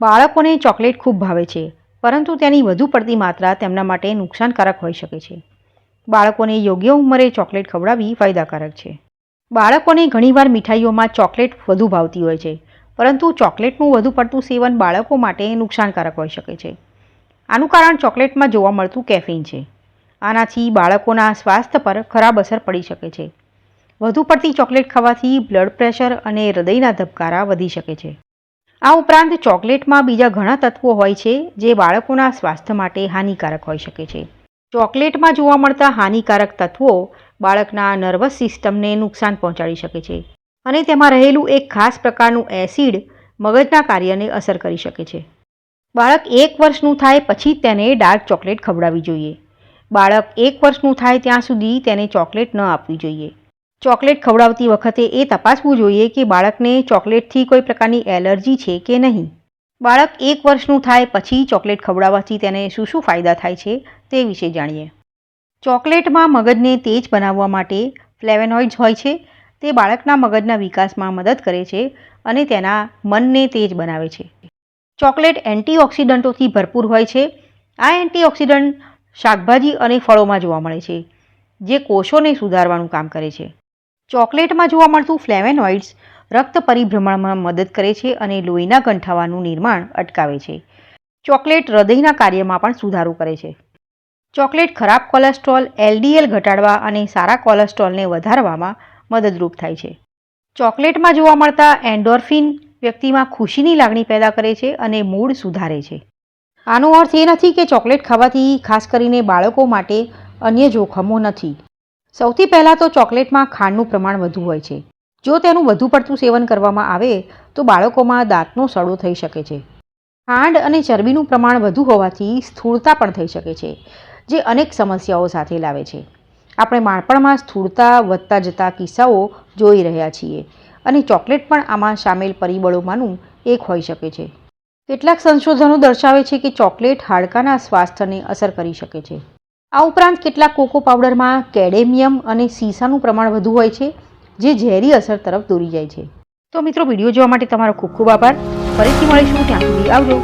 બાળકોને ચોકલેટ ખૂબ ભાવે છે, પરંતુ તેની વધુ પડતી માત્રા તેમના માટે નુકસાનકારક હોઈ શકે છે. બાળકોને યોગ્ય ઉંમરે ચોકલેટ ખવડાવવી ફાયદાકારક છે. બાળકોને ઘણીવાર મીઠાઈઓમાં ચોકલેટ વધુ ભાવતી હોય છે, પરંતુ ચોકલેટનું વધુ પડતું સેવન બાળકો માટે નુકસાનકારક હોઈ શકે છે. આનું કારણ ચોકલેટમાં જોવા મળતું કેફીન છે. આનાથી બાળકોના સ્વાસ્થ્ય પર ખરાબ અસર પડી શકે છે. વધુ પડતી ચોકલેટ ખાવાથી બ્લડ પ્રેશર અને હૃદયના ધબકારા વધી શકે છે. આ ઉપરાંત ચોકલેટમાં બીજા ઘણા તત્વો હોય છે જે બાળકોના સ્વાસ્થ્ય માટે હાનિકારક હોઈ શકે છે. ચોકલેટમાં જોવા મળતા હાનિકારક તત્વો બાળકના નર્વસ સિસ્ટમને નુકસાન પહોંચાડી શકે છે અને તેમાં રહેલું એક ખાસ પ્રકારનું એસિડ મગજના કાર્યને અસર કરી શકે છે. બાળક એક વર્ષનું થાય પછી તેને ડાર્ક ચોકલેટ ખવડાવવી જોઈએ. બાળક એક વર્ષનું થાય ત્યાં સુધી તેને ચોકલેટ ન આપવી જોઈએ. ચોકલેટ ખવડાવતી વખતે એ તપાસવું જોઈએ કે બાળકને ચોકલેટથી કોઈ પ્રકારની એલર્જી છે કે નહીં. બાળક એક વર્ષનું થાય પછી ચોકલેટ ખવડાવવાથી તેને શું શું ફાયદા થાય છે તે વિશે જાણીએ. ચોકલેટમાં મગજને તેજ બનાવવા માટે ફ્લેવેનોઇડ્સ હોય છે. તે બાળકના મગજના વિકાસમાં મદદ કરે છે અને તેના મનને તેજ બનાવે છે. ચોકલેટ એન્ટીઓક્સિડન્ટોથી ભરપૂર હોય છે. આ એન્ટીઓક્સિડન્ટ શાકભાજી અને ફળોમાં જોવા મળે છે, જે કોષોને સુધારવાનું કામ કરે છે. ચોકલેટમાં જોવા મળતું ફ્લેવેનોઇડ્સ રક્ત પરિભ્રમણમાં મદદ કરે છે અને લોહીના ગંઠાવાનું નિર્માણ અટકાવે છે. ચોકલેટ હૃદયના કાર્યમાં પણ સુધારો કરે છે. ચોકલેટ ખરાબ કોલેસ્ટ્રોલ, એલડીએલ ઘટાડવા અને સારા કોલેસ્ટ્રોલને વધારવામાં મદદરૂપ થાય છે. ચોકલેટમાં જોવા મળતા એન્ડોર્ફિન વ્યક્તિમાં ખુશીની લાગણી પેદા કરે છે અને મૂડ સુધારે છે. આનો અર્થ એ નથી કે ચોકલેટ ખાવાથી ખાસ કરીને બાળકો માટે અન્ય જોખમો નથી. સૌથી પહેલાં તો ચોકલેટમાં ખાંડનું પ્રમાણ વધુ હોય છે. જો તેનું વધુ પડતું સેવન કરવામાં આવે, તો બાળકોમાં દાંતનો સડો થઈ શકે છે. ખાંડ અને ચરબીનું પ્રમાણ વધુ હોવાથી સ્થૂળતા પણ થઈ શકે છે, જે અનેક સમસ્યાઓ સાથે લાવે છે. આપણે બાળપણમાં સ્થૂળતા વધતા જતા કિસ્સાઓ જોઈ રહ્યા છીએ અને ચોકલેટ પણ આમાં સામેલ પરિબળોમાંનું એક હોઈ શકે છે. કેટલાક સંશોધનો દર્શાવે છે કે ચોકલેટ હાડકાના સ્વાસ્થ્યને અસર કરી શકે છે. આ ઉપરાંત કેટલાક કોકો પાવડરમાં કેડેમિયમ અને સીસાનું પ્રમાણ વધુ હોય છે, જે ઝેરી અસર તરફ દોરી જાય છે. તો મિત્રો, વીડિયો જોવા માટે તમારો ખૂબ ખૂબ આભાર. ફરીથી મળીશું, ત્યાં સુધી આવજો.